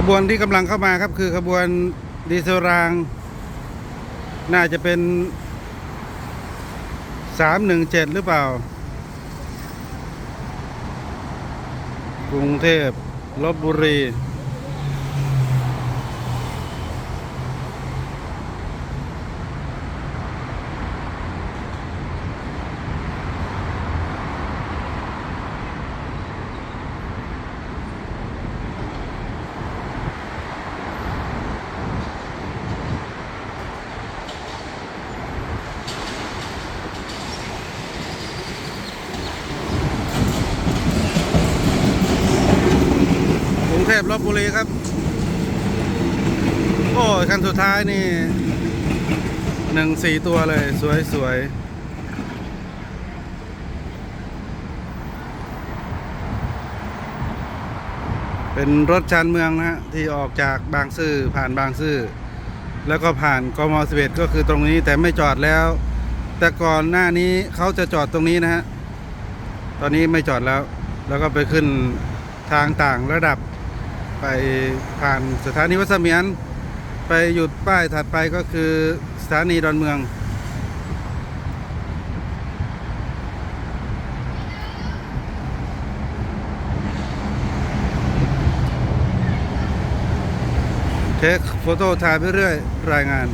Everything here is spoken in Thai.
ขบวนที่กำลังเข้ามาครับคือขบวนดีเซลราง น่าจะเป็นสามหนึ่งเจ็ดหรือเปล่า กรุงเทพลบบุรี เทพลบบุรีครับ โอ้ยคันสุดท้ายนี่หนึ่งสี่ตัวเลย สวยสวยเป็นรถชานเมืองนะฮะที่ออกจากบางซื่อผ่านบางซื่อแล้วก็ผ่านกมสิบเอ็ดก็คือตรงนี้แต่ไม่จอดแล้ว แต่ก่อนหน้านี้เขาจะจอดตรงนี้นะฮะตอนนี้ไม่จอดแล้ว แล้วก็ไปขึ้นทางต่างระดับ ไปผ่านสถานีวัดเสมียน ไปหยุดป้ายถัดไปก็คือสถานีดอนเมือง เทคโฟโต้ถ่ายไปเรื่อยรายงาน